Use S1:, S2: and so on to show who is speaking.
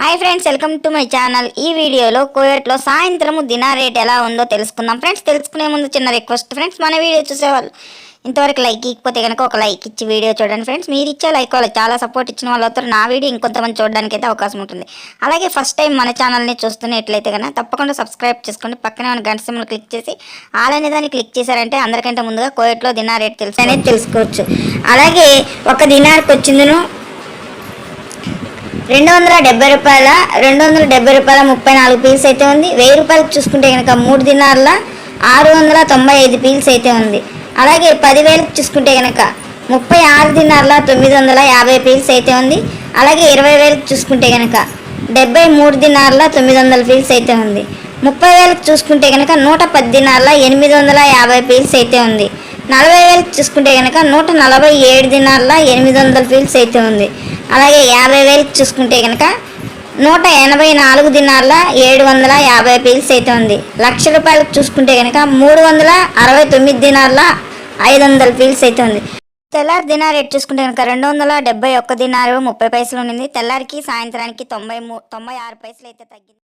S1: Hi friends welcome to my channel ఈ వీడియోలో కోయట్లో సాయంత్రము దినా రేట్ ఎలా ఉందో తెలుసుకుందాం. ఫ్రెండ్స్ తెలుసుకునే ముందు చిన్న రిక్వెస్ట్ ఫ్రెండ్స్ మన వీడియో చూసేవాళ్ళు ఇంతవరకు లైక్ ఇకపోతే కనుక ఒక లైక్ ఇచ్చి వీడియో చూడండి. ఫ్రెండ్స్ మీరు ఇచ్చే లైక్ వాళ్ళు చాలా సపోర్ట్ ఇచ్చిన వాళ్ళతో నా వీడియో ఇంకొంతమంది చూడడానికి అయితే అవకాశం ఉంటుంది. అలాగే ఫస్ట్ టైం మన ఛానల్ని చూస్తున్నట్లయితే కనుక తప్పకుండా సబ్స్క్రైబ్ చేసుకోండి. పక్కనే ఉన్న గంట సింబల్ క్లిక్ చేసి ఆల్ దాన్ని క్లిక్ చేశారంటే అందరికంటే ముందుగా కోయట్లో దినార్ రేట్ తెలుసు. అనేది తెలుసుకోవచ్చు. అలాగే ఒక దినార్కి వచ్చిందను. రెండు వందల డెబ్బై రూపాయల రెండు వందల డెబ్బై రూపాయల ముప్పై నాలుగు పీల్స్ అయితే ఉంది. వెయ్యి రూపాయలకు చూసుకుంటే కనుక మూడు దినార్ల ఆరు వందల తొంభై ఐదు పీల్స్ అయితే ఉంది. అలాగే పదివేలకు చూసుకుంటే కనుక ముప్పై ఆరు దినార్ల తొమ్మిది వందల యాభై పీల్స్ అయితే ఉంది. అలాగే ఇరవై వేలకు చూసుకుంటే కనుక డెబ్బై మూడు దినార్ల తొమ్మిది వందల పీల్స్ అయితే ఉంది. ముప్పై వేలకు చూసుకుంటే కనుక నూట పది దినార్ల ఎనిమిది వందల యాభై పీల్స్ అయితే ఉంది. నలభై వేలకు చూసుకుంటే కనుక నూట నలభై ఏడు దినార్ల ఎనిమిది వందల పీల్స్ అయితే ఉంది. అలాగే యాభై వేలకు చూసుకుంటే కనుక నూట ఎనభై నాలుగు దినాల ఏడు వందల యాభై పీల్స్ అయితే ఉంది. లక్ష రూపాయలకు చూసుకుంటే కనుక మూడు వందల అరవై తొమ్మిది దినాల ఐదు వందల పీల్స్ అయితే ఉంది. తెల్లారి దినార్ రేట్ చూసుకుంటే కనుక రెండు వందల డెబ్బై ఒక్క దినారు ముప్పై పైసలు ఉంది తెల్లారికి సాయంత్రానికి తొంభై మూ తొంభై ఆరు పైసలు అయితే తగ్గింది.